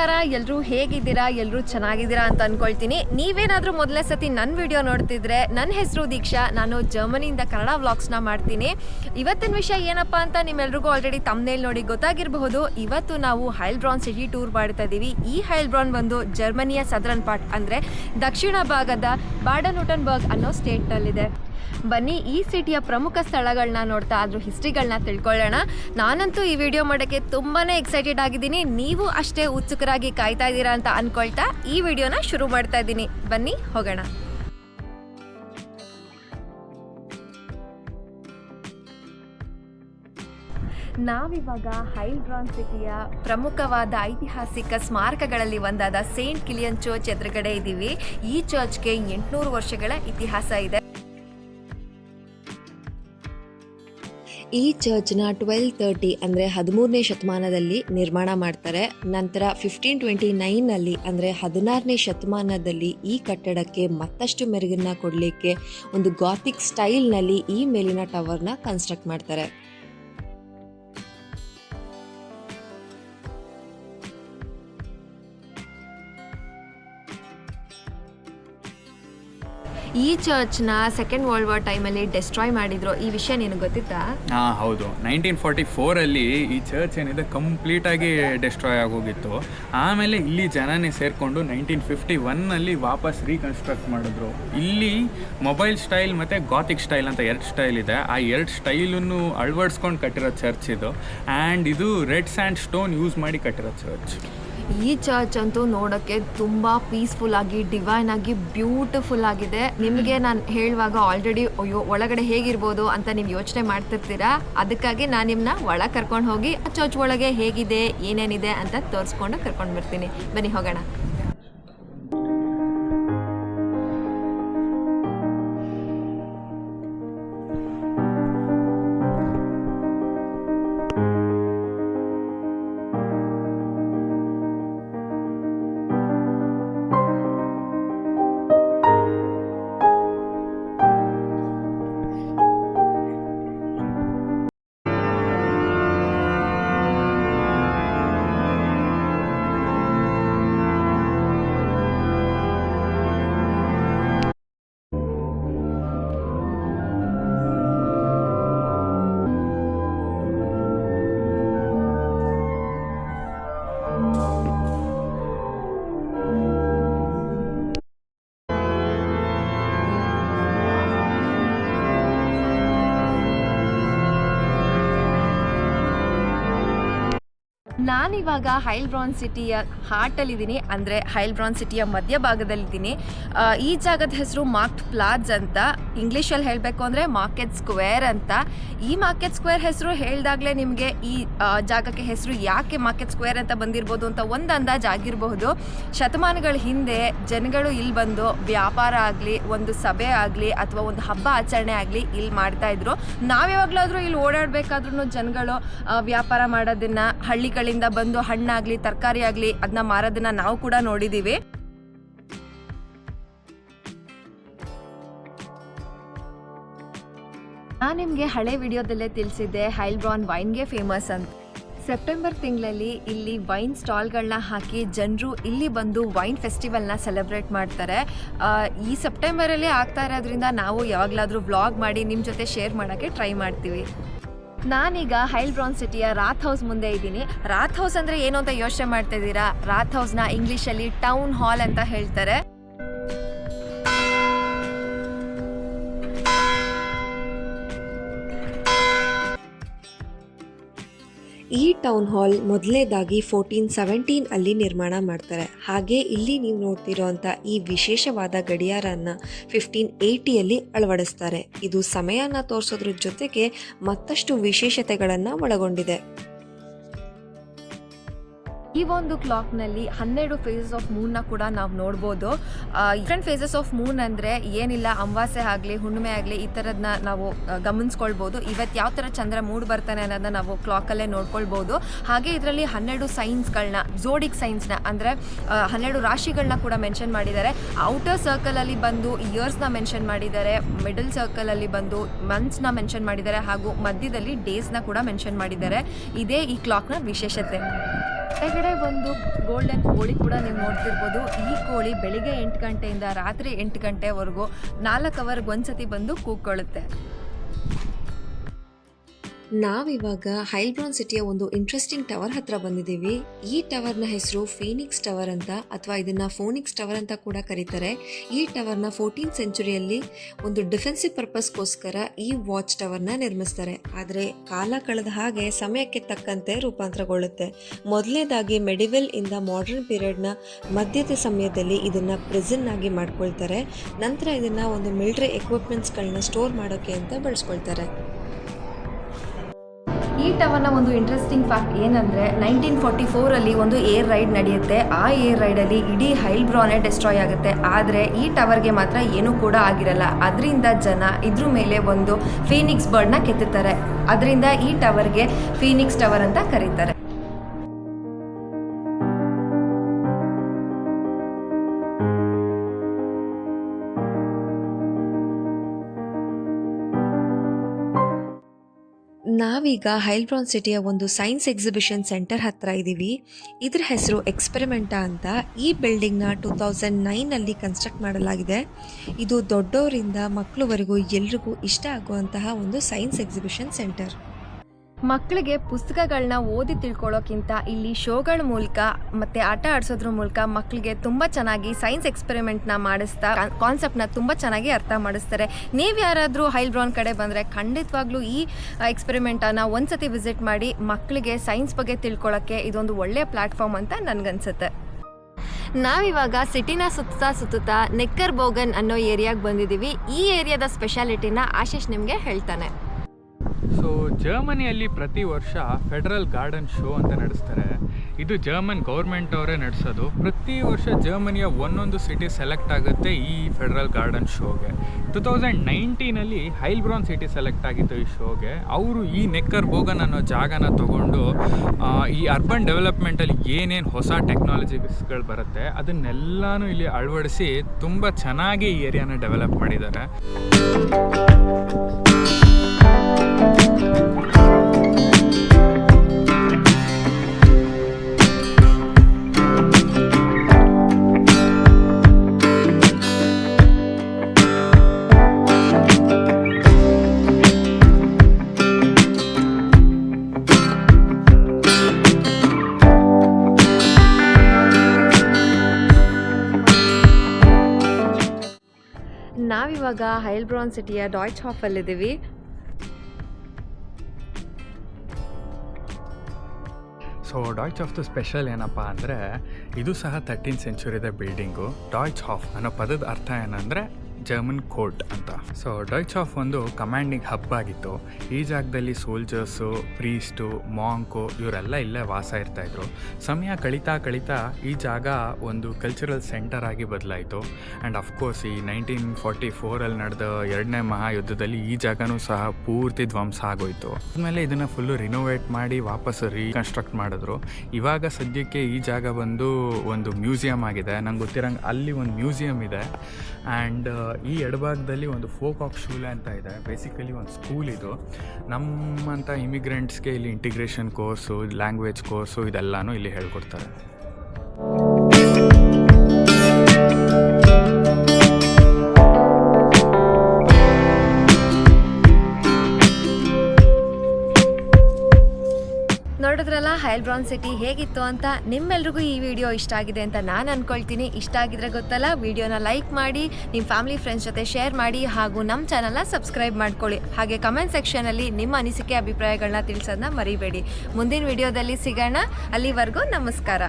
ನಮಸ್ಕಾರ. ಎಲ್ಲರೂ ಹೇಗಿದ್ದೀರಾ? ಎಲ್ಲರೂ ಚೆನ್ನಾಗಿದ್ದೀರಾ ಅಂತ ಅಂದ್ಕೊಳ್ತೀನಿ ನೀವೇನಾದರೂ ಮೊದಲನೇ ಸತಿ ನನ್ನ ವಿಡಿಯೋ ನೋಡ್ತಿದ್ರೆ ನನ್ನ ಹೆಸರು ದೀಕ್ಷಾ. ನಾನು ಜರ್ಮನಿಯಿಂದ ಕನ್ನಡ ವ್ಲಾಗ್ಸ್ನ ಮಾಡ್ತೀನಿ. ಇವತ್ತಿನ ವಿಷಯ ಏನಪ್ಪ ಅಂತ ನಿಮ್ಮೆಲ್ರಿಗೂ ಆಲ್ರೆಡಿ ತಮ್ಮನೇಲಿ ನೋಡಿ ಗೊತ್ತಾಗಿರಬಹುದು. ಇವತ್ತು ನಾವು ಹೈಲ್ಬ್ರಾನ್ ಸಿಟಿ ಟೂರ್ ಮಾಡ್ತಾ ಇದ್ದೀವಿ ಈ ಹೈಲ್ಬ್ರಾನ್ ಬಂದು ಜರ್ಮನಿಯ ಸದರನ್ ಪಾರ್ಟ್ ಅಂದರೆ ದಕ್ಷಿಣ ಭಾಗದ ಬಾಡನ್ ಅನ್ನೋ ಸ್ಟೇಟ್ನಲ್ಲಿದೆ ಬನ್ನಿ ಈ ಸಿಟಿಯ ಪ್ರಮುಖ ಸ್ಥಳಗಳನ್ನ ನೋಡ್ತಾ ಅದ್ರ ಹಿಸ್ಟ್ರಿಗಳನ್ನ ತಿಳ್ಕೊಳ್ಳೋಣ. ನಾನಂತೂ ಈ ವಿಡಿಯೋ ಮಾಡೋಕ್ಕೆ ತುಂಬಾನೇ ಎಕ್ಸೈಟೆಡ್ ಆಗಿದ್ದೀನಿ. ನೀವು ಅಷ್ಟೇ ಉತ್ಸುಕರಾಗಿ ಕಾಯ್ತಾ ಇದ್ದೀರಾ ಅಂತ ಅನ್ಕೊಳ್ತಾ ಈ ವಿಡಿಯೋನ ಶುರು ಮಾಡ್ತಾ ಇದ್ದೀನಿ. ಬನ್ನಿ, ಹೋಗೋಣ. ನಾವಿವಾಗ ಹೈಲ್ಡ್ರಾನ್ ಸಿಟಿಯ ಪ್ರಮುಖವಾದ ಐತಿಹಾಸಿಕ ಸ್ಮಾರಕಗಳಲ್ಲಿ ಒಂದಾದ ಸೇಂಟ್ ಕಿಲಿಯನ್ ಚರ್ಚ್ ಎದುರುಗಡೆ ಇದ್ದೀವಿ. ಈ ಚರ್ಚ್ಗೆ ಎಂಟುನೂರು ವರ್ಷಗಳ ಇತಿಹಾಸ ಇದೆ. ಈ ಚರ್ಚ್ನ ಟ್ವೆಲ್ ತರ್ಟಿ ಅಂದರೆ ಹದಿಮೂರನೇ ಶತಮಾನದಲ್ಲಿ ನಿರ್ಮಾಣ ಮಾಡ್ತಾರೆ. ನಂತರ ಫಿಫ್ಟೀನ್ ಟ್ವೆಂಟಿ ನೈನಲ್ಲಿ ಅಂದರೆ ಹದಿನಾರನೇ ಶತಮಾನದಲ್ಲಿ ಈ ಕಟ್ಟಡಕ್ಕೆ ಮತ್ತಷ್ಟು ಮೆರುಗನ್ನ ಕೊಡಲಿಕ್ಕೆ ಒಂದು ಗಾತಿಕ್ ಸ್ಟೈಲ್ನಲ್ಲಿ ಈ ಮೇಲಿನ ಟವರ್ನ ಕನ್ಸ್ಟ್ರಕ್ಟ್ ಮಾಡ್ತಾರೆ. ಈ ಚರ್ಚ್ನ ಸೆಕೆಂಡ್ ವರ್ಲ್ಡ್ ವಾರ್ ಟೈಮಲ್ಲಿ ಡೆಸ್ಟ್ರಾಯ್ ಮಾಡಿದ್ರು ಈ ವಿಷಯ ನಿನಗೆ ಗೊತ್ತಿತ್ತಾ? ಹಾಂ, ಹೌದು. ನೈನ್ಟೀನ್ ಫಾರ್ಟಿ ಫೋರಲ್ಲಿ ಈ ಚರ್ಚ್ ಏನಿದೆ ಕಂಪ್ಲೀಟಾಗಿ ಡೆಸ್ಟ್ರಾಯ್ ಆಗೋಗಿತ್ತು. ಆಮೇಲೆ ಇಲ್ಲಿ ಜನನೇ ಸೇರಿಕೊಂಡು ನೈನ್ಟೀನ್ ಫಿಫ್ಟಿ ಒನ್ನಲ್ಲಿ ವಾಪಸ್ ರೀಕನ್ಸ್ಟ್ರಕ್ಟ್ ಮಾಡಿದ್ರು. ಇಲ್ಲಿ ಮೊಬೈಲ್ ಸ್ಟೈಲ್ ಮತ್ತು ಗಾತಿಕ್ ಸ್ಟೈಲ್ ಅಂತ ಎರಡು ಸ್ಟೈಲ್ ಇದೆ. ಆ ಎರಡು ಸ್ಟೈಲನ್ನು ಅಳವಡಿಸ್ಕೊಂಡು ಕಟ್ಟಿರೋ ಚರ್ಚ್ ಇದು. ಆ್ಯಂಡ್ ಇದು ರೆಡ್ ಸ್ಯಾಂಡ್ ಸ್ಟೋನ್ ಯೂಸ್ ಮಾಡಿ ಕಟ್ಟಿರೋ ಚರ್ಚ್ ಈ ಚರ್ಚ್ ಅಂತೂ ನೋಡೋಕ್ಕೆ ತುಂಬ ಪೀಸ್ಫುಲ್ ಆಗಿ ಡಿವೈನ್ ಆಗಿ ಬ್ಯೂಟಿಫುಲ್ ಆಗಿದೆ. ನಿಮಗೆ ನಾನು ಹೇಳುವಾಗ ಆಲ್ರೆಡಿ ಅಯ್ಯೋ ಒಳಗಡೆ ಹೇಗಿರ್ಬೋದು ಅಂತ ನೀವು ಯೋಚನೆ ಮಾಡ್ತಿರ್ತೀರಾ? ಅದಕ್ಕಾಗಿ ನಾನು ನಿಮ್ಮನ್ನ ಒಳ ಕರ್ಕೊಂಡು ಹೋಗಿ ಆ ಚರ್ಚ್ ಒಳಗೆ ಹೇಗಿದೆ ಏನೇನಿದೆ ಅಂತ ತೋರಿಸ್ಕೊಂಡು ಕರ್ಕೊಂಡು ಬರ್ತೀನಿ. ಬನ್ನಿ ಹೋಗೋಣ. ನಾನಿವಾಗ ಹೈಲ್ಬ್ರಾನ್ ಸಿಟಿಯ ಹಾರ್ಟಲ್ಲಿದ್ದೀನಿ. ಅಂದರೆ ಹೈಲ್ಬ್ರಾನ್ ಸಿಟಿಯ ಮಧ್ಯಭಾಗದಲ್ಲಿದ್ದೀನಿ ಈ ಜಾಗದ ಹೆಸರು ಮಾರ್ಕ್ಟ್ ಪ್ಲಾಜ್ ಅಂತ. ಇಂಗ್ಲೀಷಲ್ಲಿ ಹೇಳಬೇಕು ಅಂದರೆ ಮಾರ್ಕೆಟ್ ಸ್ಕ್ವೇರ್ ಅಂತ. ಈ ಮಾರ್ಕೆಟ್ ಸ್ಕ್ವೇರ್ ಹೆಸರು ಹೇಳಿದಾಗಲೇ ನಿಮಗೆ ಈ ಜಾಗಕ್ಕೆ ಹೆಸರು ಯಾಕೆ ಮಾರ್ಕೆಟ್ ಸ್ಕ್ವೇರ್ ಅಂತ ಬಂದಿರ್ಬೋದು ಅಂತ ಒಂದು ಅಂದಾಜು ಆಗಿರಬಹುದು. ಶತಮಾನಗಳ ಹಿಂದೆ ಜನಗಳು ಇಲ್ಲಿ ಬಂದು ವ್ಯಾಪಾರ ಆಗಲಿ, ಒಂದು ಸಭೆ ಆಗಲಿ, ಅಥವಾ ಒಂದು ಹಬ್ಬ ಆಚರಣೆ ಆಗಲಿ ಇಲ್ಲಿ ಮಾಡ್ತಾ ಇದ್ರು. ನಾವ್ಯಾವಾಗಲಾದರೂ ಇಲ್ಲಿ ಓಡಾಡಬೇಕಾದ್ರೂ ಜನಗಳು ವ್ಯಾಪಾರ ಮಾಡೋದನ್ನ ಹಳ್ಳಿಗಳಿಂದ ಬಂದು ಹಣ್ಣಾಗ್ಲಿ, ತರಕಾರಿ ಆಗ್ಲಿ ಅದನ್ನ ಮಾರೋದನ್ನ ನಾವು ಕೂಡ ನೋಡಿದೀವಿ. ನಾನು ನಿಮಗೆ ಹಳೆ ವಿಡಿಯೋದಲ್ಲೇ ತಿಳಿಸಿದ್ದೆ, ಹೈಲ್ಬ್ರಾನ್ ವೈನ್ಗೆ ಫೇಮಸ್ ಅಂತ. ಸೆಪ್ಟೆಂಬರ್ ತಿಂಗಳಲ್ಲಿ ಇಲ್ಲಿ ವೈನ್ ಸ್ಟಾಲ್ಗಳನ್ನ ಹಾಕಿ ಜನರು ಇಲ್ಲಿ ಬಂದು ವೈನ್ ಫೆಸ್ಟಿವಲ್ನ ಸೆಲೆಬ್ರೇಟ್ ಮಾಡ್ತಾರೆ. ಈ ಸೆಪ್ಟೆಂಬರಲ್ಲಿ ಆಗ್ತಾ ಇರೋದ್ರಿಂದ ನಾವು ಯಾವಾಗಲಾದರೂ ವ್ಲಾಗ್ ಮಾಡಿ ನಿಮ್ಮ ಜೊತೆ ಶೇರ್ ಮಾಡೋಕ್ಕೆ ಟ್ರೈ ಮಾಡ್ತೀವಿ. ನಾನೀಗ ಹೈಲ್ಬ್ರಾನ್ ಸಿಟಿಯ ರಾತ್ ಹೌಸ್ ಮುಂದೆ ಇದ್ದೀನಿ. ರಾತ್ ಹೌಸ್ ಅಂದ್ರೆ ಏನು ಅಂತ ಯೋಚನೆ ಮಾಡ್ತಾ ಇದ್ದೀರಾ? ರಾತ್ ಹೌಸ್ನ ಇಂಗ್ಲೀಷಲ್ಲಿ ಟೌನ್ ಹಾಲ್ ಅಂತ ಹೇಳ್ತಾರೆ. ಈ ಟೌನ್ ಹಾಲ್ ಮೊದಲನೇದಾಗಿ ಫೋರ್ಟೀನ್ ಸೆವೆಂಟೀನ್ ಅಲ್ಲಿ ನಿರ್ಮಾಣ ಮಾಡ್ತಾರೆ. ಹಾಗೆ ಇಲ್ಲಿ ನೀವು ನೋಡ್ತಿರೋಂಥ ಈ ವಿಶೇಷವಾದ ಗಡಿಯಾರನ್ನ ಫಿಫ್ಟೀನ್ ಏಯ್ಟಿಯಲ್ಲಿ ಅಳವಡಿಸ್ತಾರೆ. ಇದು ಸಮಯನ ತೋರಿಸೋದ್ರ ಜೊತೆಗೆ ಮತ್ತಷ್ಟು ವಿಶೇಷತೆಗಳನ್ನು ಒಳಗೊಂಡಿದೆ. ಈ ಒಂದು ಕ್ಲಾಕ್ನಲ್ಲಿ ಹನ್ನೆರಡು ಫೇಸಸ್ ಆಫ್ ಮೂನ್ನ ಕೂಡ ನಾವು ನೋಡ್ಬೋದು. ಡಿಫ್ರೆಂಟ್ ಫೇಸಸ್ ಆಫ್ ಮೂನ್ ಅಂದರೆ ಏನಿಲ್ಲ, ಅಮಾವಾಸ್ಯೆ ಆಗಲಿ, ಹುಣ್ಣಿಮೆ ಆಗಲಿ, ಈ ಥರದನ್ನ ನಾವು ಗಮನಿಸ್ಕೊಳ್ಬೋದು. ಇವತ್ತು ಯಾವ ಥರ ಚಂದ್ರ ಮೂಡ್ ಬರ್ತಾನೆ ಅನ್ನೋದನ್ನ ನಾವು ಕ್ಲಾಕಲ್ಲೇ ನೋಡ್ಕೊಳ್ಬೋದು. ಹಾಗೆ ಇದರಲ್ಲಿ ಹನ್ನೆರಡು ಸೈನ್ಸ್ಗಳನ್ನ ಜೋಡಿಕ್ ಸೈನ್ಸ್ನ ಅಂದರೆ ಹನ್ನೆರಡು ರಾಶಿಗಳನ್ನ ಕೂಡ ಮೆನ್ಷನ್ ಮಾಡಿದ್ದಾರೆ. ಔಟರ್ ಸರ್ಕಲಲ್ಲಿ ಬಂದು ಇಯರ್ಸ್ನ ಮೆನ್ಷನ್ ಮಾಡಿದ್ದಾರೆ ಮಿಡಲ್ ಸರ್ಕಲಲ್ಲಿ ಬಂದು ಮಂತ್ಸ್ನ ಮೆನ್ಷನ್ ಮಾಡಿದ್ದಾರೆ, ಹಾಗೂ ಮಧ್ಯದಲ್ಲಿ ಡೇಸ್ನ ಕೂಡ ಮೆನ್ಷನ್ ಮಾಡಿದ್ದಾರೆ. ಇದೇ ಈ ಕ್ಲಾಕ್ನ ವಿಶೇಷತೆ. ಕೆಳಗಡೆ ಒಂದು ಗೋಲ್ಡನ್ ಕೋಳಿ ಕೂಡ ನೀವು ನೋಡ್ತಿರ್ಬೋದು. ಈ ಕೋಳಿ ಬೆಳಿಗ್ಗೆ ಎಂಟು ಗಂಟೆಯಿಂದ ರಾತ್ರಿ ಎಂಟು ಗಂಟೆವರೆಗೂ ನಾಲ್ಕು ಅವರ್ಗೆ ಒಂದ್ಸತಿ ಬಂದು ಕೂಗ್ಕೊಳ್ಳುತ್ತೆ ನಾವಿವಾಗ ಹೈಲ್ಬ್ರಾನ್ ಸಿಟಿಯ ಒಂದು ಇಂಟ್ರೆಸ್ಟಿಂಗ್ ಟವರ್ ಹತ್ರ ಬಂದಿದ್ದೀವಿ. ಈ ಟವರ್ನ ಹೆಸರು ಫೀನಿಕ್ಸ್ ಟವರ್ ಅಂತ, ಅಥವಾ ಇದನ್ನ ಫೋನಿಕ್ಸ್ ಟವರ್ ಅಂತ ಕೂಡ ಕರೀತಾರೆ. ಈ ಟವರ್ನ ಫೋರ್ಟೀನ್ ಸೆಂಚುರಿಯಲ್ಲಿ ಒಂದು ಡಿಫೆನ್ಸಿವ್ ಪರ್ಪಸ್ಗೋಸ್ಕರ ಈ ವಾಚ್ ಟವರ್ನ ನಿರ್ಮಿಸ್ತಾರೆ. ಆದರೆ ಕಾಲ ಕಳೆದ ಹಾಗೆ ಸಮಯಕ್ಕೆ ತಕ್ಕಂತೆ ರೂಪಾಂತರಗೊಳ್ಳುತ್ತೆ. ಮೊದಲನೇದಾಗಿ ಮೆಡಿವೆಲ್ ಇಂದ ಮಾಡರ್ನ್ ಪೀರಿಯಡ್ನ ಮಧ್ಯದ ಸಮಯದಲ್ಲಿ ಇದನ್ನ ಪ್ರಿಸನ್ ಆಗಿ ಮಾಡ್ಕೊಳ್ತಾರೆ. ನಂತರ ಇದನ್ನ ಒಂದು ಮಿಲಿಟರಿ ಎಕ್ವಿಪ್ಮೆಂಟ್ಸ್ಗಳನ್ನ ಸ್ಟೋರ್ ಮಾಡೋಕೆ ಅಂತ ಬಳಸ್ಕೊಳ್ತಾರೆ. ಈ ಟವರ್ನ ಒಂದು ಇಂಟ್ರೆಸ್ಟಿಂಗ್ ಫ್ಯಾಕ್ಟ್ ಏನಂದ್ರೆ ನೈನ್ಟೀನ್ ಫಾರ್ಟಿ ಅಲ್ಲಿ ಒಂದು ಏರ್ ರೈಡ್ ನಡೆಯುತ್ತೆ. ಆ ಏರ್ ರೈಡ್ ಅಲ್ಲಿ ಇಡೀ ಹೈಲ್ಬ್ರಾನೇ ಡೆಸ್ಟ್ರಾಯ್ ಆಗುತ್ತೆ. ಆದರೆ, ಈ ಟವರ್ಗೆ ಮಾತ್ರ ಏನೂ ಕೂಡ ಆಗಿರಲ್ಲ. ಅದರಿಂದ ಜನ ಇದ್ರ ಮೇಲೆ ಒಂದು ಫೀನಿಕ್ಸ್ ಬರ್ಡ್ನ ಕೆತ್ತುತ್ತಾರೆ ಅದರಿಂದ ಈ ಟವರ್ಗೆ ಫೀನಿಕ್ಸ್ ಟವರ್ ಅಂತ ಕರೀತಾರೆ. ನಾವೀಗ ಹೈಲ್ಬ್ರಾನ್ ಸಿಟಿಯ ಒಂದು ಸೈನ್ಸ್ ಎಕ್ಸಿಬಿಷನ್ ಸೆಂಟರ್ ಹತ್ರ ಇದ್ದೀವಿ ಇದ್ರ ಹೆಸರು ಎಕ್ಸ್ಪೆರಿಮೆಂಟಾ ಅಂತ ಈ ಬಿಲ್ಡಿಂಗ್ನ ಟೂ ತೌಸಂಡ್ ನೈನಲ್ಲಿ ಕನ್ಸ್ಟ್ರಕ್ಟ್ ಮಾಡಲಾಗಿದೆ. ಇದು ದೊಡ್ಡವರಿಂದ ಮಕ್ಕಳವರೆಗೂ ಎಲ್ರಿಗೂ ಇಷ್ಟ ಆಗುವಂತಹ ಒಂದು ಸೈನ್ಸ್ ಎಕ್ಸಿಬಿಷನ್ ಸೆಂಟರ್. ಮಕ್ಕಳಿಗೆ ಪುಸ್ತಕಗಳನ್ನ ಓದಿ ತಿಳ್ಕೊಳ್ಳೋಕ್ಕಿಂತ ಇಲ್ಲಿ ಶೋಗಳ ಮೂಲಕ ಮತ್ತು ಆಟ ಆಡಿಸೋದ್ರ ಮೂಲಕ ಮಕ್ಕಳಿಗೆ ತುಂಬ ಚೆನ್ನಾಗಿ ಸೈನ್ಸ್ ಎಕ್ಸ್ಪೆರಿಮೆಂಟ್ನ ಮಾಡಿಸ್ತಾ ಕಾನ್ಸೆಪ್ಟ್ನ ತುಂಬ ಚೆನ್ನಾಗಿ ಅರ್ಥ ಮಾಡಿಸ್ತಾರೆ. ನೀವು ಯಾರಾದರೂ ಹೈಲ್ಬ್ರಾನ್ ಕಡೆ ಬಂದರೆ ಖಂಡಿತವಾಗ್ಲೂ ಈ ಎಕ್ಸ್ಪೆರಿಮೆಂಟನ್ನು ಒಂದ್ಸತಿ ವಿಸಿಟ್ ಮಾಡಿ ಮಕ್ಕಳಿಗೆ ಸೈನ್ಸ್ ಬಗ್ಗೆ ತಿಳ್ಕೊಳ್ಳೋಕ್ಕೆ ಇದೊಂದು ಒಳ್ಳೆಯ ಪ್ಲ್ಯಾಟ್ಫಾರ್ಮ್ ಅಂತ ನನಗನ್ಸುತ್ತೆ. ನಾವಿವಾಗ ಸಿಟಿನ ಸುತ್ತಾ ಸುತ್ತುತ್ತಾ ನೆಕ್ಕರ್ ಬೋಗನ್ ಅನ್ನೋ ಏರಿಯಾಗೆ ಬಂದಿದ್ದೀವಿ ಈ ಏರಿಯಾದ ಸ್ಪೆಷಾಲಿಟಿನ ಆಶೀಶ್ ನಿಮಗೆ ಹೇಳ್ತಾನೆ. ಸೊ ಜರ್ಮನಿಯಲ್ಲಿ ಪ್ರತಿ ವರ್ಷ ಫೆಡರಲ್ ಗಾರ್ಡನ್ ಶೋ ಅಂತ ನಡೆಸ್ತಾರೆ. ಇದು ಜರ್ಮನ್ ಗೌರ್ಮೆಂಟ್ ಅವರೇ ನಡೆಸೋದು. ಪ್ರತಿ ವರ್ಷ ಜರ್ಮನಿಯ ಒಂದೊಂದು ಸಿಟಿ ಸೆಲೆಕ್ಟ್ ಆಗುತ್ತೆ ಈ ಫೆಡರಲ್ ಗಾರ್ಡನ್ ಶೋಗೆ. ಟು ತೌಸಂಡ್ ನೈನ್ಟೀನಲ್ಲಿ ಹೈಲ್ಬ್ರಾನ್ ಸಿಟಿ ಸೆಲೆಕ್ಟ್ ಆಗಿತ್ತು ಈ ಶೋಗೆ. ಅವರು ಈ ನೆಕ್ಕರ್ ಬೋಗನ್ ಅನ್ನೋ ಜಾಗನ ತಗೊಂಡು ಈ ಅರ್ಬನ್ ಡೆವಲಪ್ಮೆಂಟಲ್ಲಿ ಏನೇನು ಹೊಸ ಟೆಕ್ನಾಲಜಿಸ್ಗಳು ಬರುತ್ತೆ, ಅದನ್ನೆಲ್ಲನೂ ಇಲ್ಲಿ ಅಳವಡಿಸಿ ತುಂಬ ಚೆನ್ನಾಗಿ ಈ ಏರಿಯಾನ ಡೆವಲಪ್ ಮಾಡಿದ್ದಾರೆ. ನಾವಿವಾಗ ಹೈಲ್ಬ್ರಾನ್ ಸಿಟಿಯ ಡಾಯ್ಚ್ ಹಾಫಲ್ಲಿದ್ದೀವಿ. So Deutschhof the special ಏನಪ್ಪ ಅಂದರೆ ಇದು ಸಹ ತರ್ಟೀನ್ ಸೆಂಚುರಿದ ಬಿಲ್ಡಿಂಗು ಡಾಯ್ಚ್ ಹಾಫ್ ಅನ್ನೋ ಪದದ ಅರ್ಥ ಏನಂದರೆ ಜರ್ಮನ್ ಕೋರ್ಟ್ ಅಂತ. ಸೊ ಡೈಚ್ ಆಫ್ ಒಂದು ಕಮಾಂಡಿಂಗ್ ಹಬ್ ಆಗಿತ್ತು. ಈ ಜಾಗದಲ್ಲಿ ಸೋಲ್ಜರ್ಸು ಪ್ರೀಸ್ಟು ಮಾಂಕು ಇವರೆಲ್ಲ ಇಲ್ಲೇ ವಾಸ ಇರ್ತಾಯಿದ್ರು ಸಮಯ ಕಳೀತಾ ಕಳೀತಾ ಈ ಜಾಗ ಒಂದು ಕಲ್ಚರಲ್ ಸೆಂಟರ್ ಆಗಿ ಬದಲಾಯಿತು. ಆ್ಯಂಡ್ ಅಫ್ಕೋರ್ಸ್ ಈ ನೈನ್ಟೀನ್ ಫಾರ್ಟಿ ಫೋರಲ್ಲಿ ನಡೆದ ಎರಡನೇ ಮಹಾಯುದ್ಧದಲ್ಲಿ ಈ ಜಾಗನೂ ಸಹ ಪೂರ್ತಿ ಧ್ವಂಸ ಆಗೋಯ್ತು. ಆಮೇಲೆ ಇದನ್ನು ಫುಲ್ಲು ರಿನೋವೇಟ್ ಮಾಡಿ ವಾಪಸ್ ರೀಕನ್ಸ್ಟ್ರಕ್ಟ್ ಮಾಡಿದ್ರು. ಇವಾಗ ಸದ್ಯಕ್ಕೆ ಈ ಜಾಗ ಬಂದು ಒಂದು ಮ್ಯೂಸಿಯಂ ಆಗಿದೆ. ನಂಗೆ ಗೊತ್ತಿರಂಗೆ ಅಲ್ಲಿ ಒಂದು ಮ್ಯೂಸಿಯಂ ಇದೆ. ಆ್ಯಂಡ್ ಈ ಎಡಭಾಗದಲ್ಲಿ ಒಂದು ಫೋಕ್ ಆಫ್ ಶೂಲೆ ಅಂತ ಇದೆ. ಬೇಸಿಕಲಿ ಒಂದು ಸ್ಕೂಲ್ ಇದು. ನಮ್ಮಂಥ ಇಮಿಗ್ರೆಂಟ್ಸ್ಗೆ ಇಲ್ಲಿ ಇಂಟಿಗ್ರೇಷನ್ ಕೋರ್ಸು ಲ್ಯಾಂಗ್ವೇಜ್ ಕೋರ್ಸು ಇದೆಲ್ಲನೂ ಇಲ್ಲಿ ಹೇಳ್ಕೊಡ್ತಾರೆ. ಹೈಲ್ಬ್ರಾನ್ ಸಿಟಿ ಹೇಗಿತ್ತು ಅಂತ ನಿಮ್ಮೆಲ್ರಿಗೂ ಈ ವಿಡಿಯೋ ಇಷ್ಟ ಆಗಿದೆ ಅಂತ ನಾನು ಅನ್ಕೊಳ್ತೀನಿ. ಇಷ್ಟ ಆಗಿದ್ರೆ ಗೊತ್ತಲ್ಲ, ವಿಡಿಯೋನ ಲೈಕ್ ಮಾಡಿ ನಿಮ್ಮ ಫ್ಯಾಮಿಲಿ ಫ್ರೆಂಡ್ಸ್ ಜೊತೆ ಶೇರ್ ಮಾಡಿ ಹಾಗೂ ನಮ್ಮ ಚಾನಲ್ನ ಸಬ್ಸ್ಕ್ರೈಬ್ ಮಾಡ್ಕೊಳ್ಳಿ. ಹಾಗೆ ಕಮೆಂಟ್ ಸೆಕ್ಷನಲ್ಲಿ ನಿಮ್ಮ ಅನಿಸಿಕೆ ಅಭಿಪ್ರಾಯಗಳನ್ನ ತಿಳಿಸೋದನ್ನ ಮರಿಬೇಡಿ. ಮುಂದಿನ ವಿಡಿಯೋದಲ್ಲಿ ಸಿಗೋಣ. ಅಲ್ಲಿವರೆಗೂ ನಮಸ್ಕಾರ.